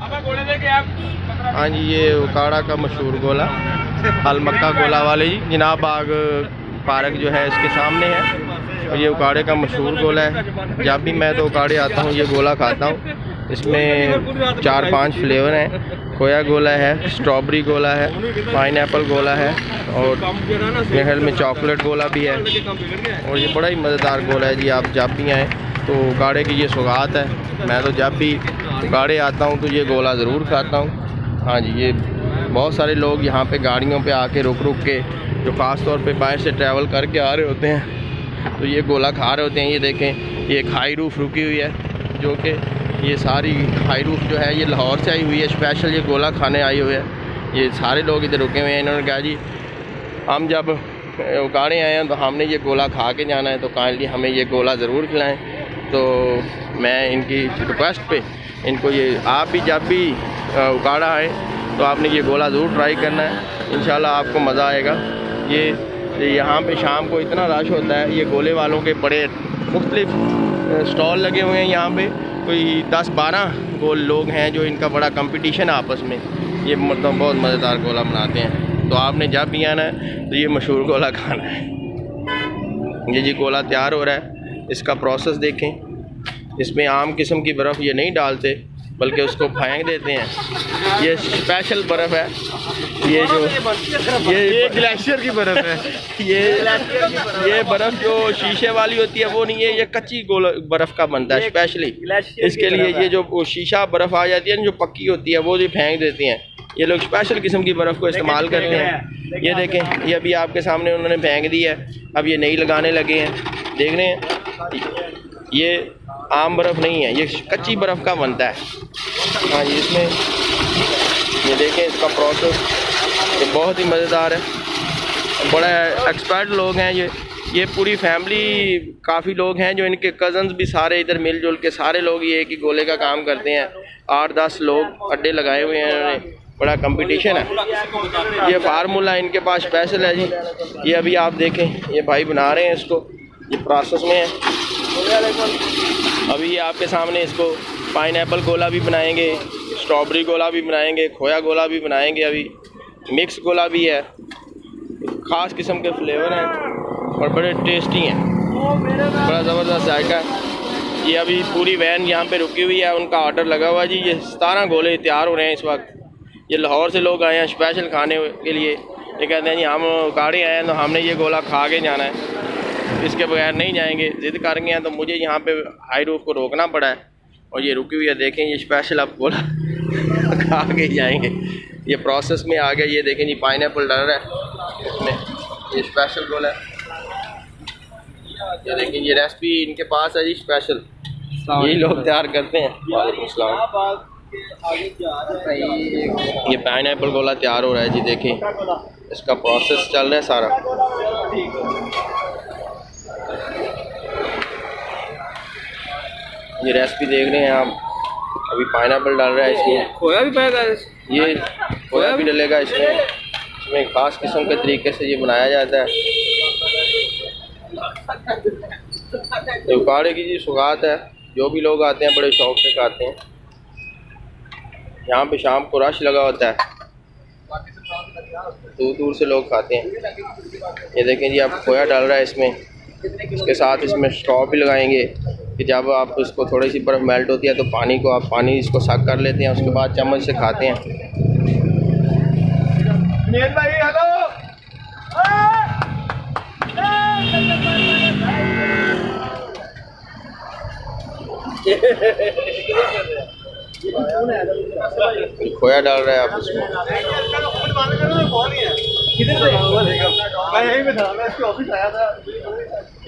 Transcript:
ہاں جی یہ اکاڑا کا مشہور گولہ المکہ گولا والے جی۔ جناب باغ پارک جو ہے، اس کے سامنے ہے۔ اور یہ اکاڑے کا مشہور گولا ہے۔ جب بھی میں تو اکاڑے آتا ہوں، یہ گولا کھاتا ہوں۔ اس میں چار پانچ فلیور ہیں۔ کھویا گولا ہے اسٹرابری گولا ہے پائن ایپل گولا ہے۔ اور محل میں چاکلیٹ گولا بھی ہے۔ اور یہ بڑا ہی مزیدار گولا ہے جی آپ جب بھی آئیں تو اکاڑے کی یہ سوگات ہے۔ میں تو جب بھی گاڑے آتا ہوں۔ تو یہ گولا ضرور کھاتا ہوں۔ ہاں جی یہ بہت سارے لوگ یہاں پہ گاڑیوں پہ آ کے رک رک کے جو خاص طور پہ باہر سے ٹریول کر کے آ رہے ہوتے ہیں، تو یہ گولا کھا رہے ہوتے ہیں۔ یہ دیکھیں، یہ کھائی روف رکی ہوئی ہے، جو کہ یہ ساری ہائی روف جو ہے، یہ لاہور سے آئی ہوئی ہے۔ اسپیشل یہ گولا کھانے آئی ہوئے ہیں۔ یہ سارے لوگ ادھر رکے ہوئے ہیں۔ انہوں نے کہا جی ہم جب اکاڑے آئے ہیں تو ہم نے یہ گولا کھا کے جانا ہے۔ تو کائنڈلی جی، ہمیں یہ گولا ضرور کھلائیں۔ تو میں ان کی ریکویسٹ پہ ان کو یہ آپ بھی جب بھی اکاڑا ہے، تو آپ نے یہ گولا ضرور ٹرائی کرنا ہے۔ انشاءاللہ آپ کو مزہ آئے گا۔ یہ یہاں پہ شام کو اتنا رش ہوتا ہے، یہ گولے والوں کے بڑے مختلف سٹال لگے ہوئے ہیں یہاں پہ۔ کوئی دس بارہ گول لوگ ہیں جو ان کا بڑا کمپٹیشن آپس میں۔ یہ مطلب بہت مزیدار گولا بناتے ہیں۔ تو آپ نے جب بھی آنا ہے، تو یہ مشہور گولا کھانا ہے۔ یہ جی گولا تیار ہو رہا ہے۔ اس کا پروسیس دیکھیں۔ اس میں عام قسم کی برف یہ نہیں ڈالتے بلکہ اس کو پھینک دیتے ہیں۔ یہ اسپیشل برف ہے۔ یہ جو یہ گلیشیئر کی برف ہے۔ یہ برف جو شیشے والی ہوتی ہے وہ نہیں ہے۔ یہ کچی برف کا بنتا ہے اسپیشلی اس کے لیے یہ جو شیشہ برف آ جاتی ہے جو پکی ہوتی ہے وہ جو پھینک دیتے ہیں۔ یہ لوگ اسپیشل قسم کی برف کو استعمال کرتے ہیں۔ یہ دیکھیں یہ ابھی آپ کے سامنے انہوں نے پھینک دی ہے۔ اب یہ نہیں لگانے لگے ہیں۔ دیکھ رہے ہیں۔ یہ عام برف نہیں ہے، یہ کچی برف کا بنتا ہے۔ ہاں جی اس میں یہ دیکھیں اس کا پروسیس یہ بہت ہی مزیدار ہے۔ بڑا ایکسپرٹ لوگ ہیں یہ۔ یہ پوری فیملی کافی لوگ ہیں جو ان کے کزنز بھی سارے ادھر مل جل کے سارے لوگ یہ ایک ہی گولے کا کام کرتے ہیں۔ آٹھ دس لوگ اڈے لگائے ہوئے ہیں انہوں نے۔ بڑا کمپٹیشن ہے۔ یہ فارمولا ان کے پاس اسپیشل ہے جی۔ یہ ابھی آپ دیکھیں، یہ بھائی بنا رہے ہیں اس کو۔ یہ پروسیس میں ہے۔ ابھی آپ کے سامنے اس کو پائن ایپل گولا بھی بنائیں گے اسٹرابری گولا بھی بنائیں گے، کھویا گولا بھی بنائیں گے ابھی۔ مکس گولا بھی ہے۔ خاص قسم کے فلیور ہیں اور بڑے ٹیسٹی ہیں۔ بڑا زبردست ذائقہ ہے۔ یہ ابھی پوری وین یہاں پہ رکی ہوئی ہے، ان کا آرڈر لگا ہوا ہے جی۔ یہ ستارہ گولے تیار ہو رہے ہیں اس وقت۔ یہ لاہور سے لوگ آئے ہیں اسپیشل کھانے کے لیے۔ یہ کہتے ہیں جی ہم گاڑی آئے ہیں تو ہم نے یہ گولا کھا کے جانا ہے۔ اس کے بغیر نہیں جائیں گے ضد کر گئے ہیں تو مجھے یہاں پہ ہائی روف کو روکنا پڑا ہے۔ اور یہ رکی ہوئی ہے دیکھیں یہ اسپیشل آپ بولا آگے جائیں گے۔ یہ پروسیس میں آگے یہ دیکھیں جی پائن ایپل ڈر رہا ہے۔ اس میں یہ اسپیشل گولا ہے۔ یہ دیکھیں جی، یہ ریسپی ان کے پاس ہے جی اسپیشل یہی لوگ تیار کرتے ہیں۔ وعلیکم السلام۔ یہ پائن ایپل گولا تیار ہو رہا ہے جی دیکھیں۔ اس کا پروسیس چل رہا ہے سارا۔ یہ ریسپی دیکھ رہے ہیں آپ۔ ابھی پائن ایپل ڈال رہا ہے اس میں۔ کھویا بھی پائے گا یہ کھویا بھی ڈلے گا اس میں۔ اس میں خاص قسم کے طریقے سے یہ بنایا جاتا ہے۔ اکاڑے کی جی سگات ہے۔ جو بھی لوگ آتے ہیں بڑے شوق سے کھاتے ہیں۔ یہاں پہ شام کو رش لگا ہوتا ہے۔ دور دور سے لوگ کھاتے ہیں۔ یہ دیکھیں جی آپ کھویا ڈال رہا ہے اس میں۔ اس کے ساتھ اس میں اسٹاپ بھی لگائیں گے۔ کہ جب آپ اس کو تھوڑی سی برف میلٹ ہوتی ہے تو پانی کو آپ پانی اس کو ساک کر لیتے ہیں اس کے بعد چمچ سے کھاتے ہیں۔ کھویا ڈال رہے ہے آپ اس میں۔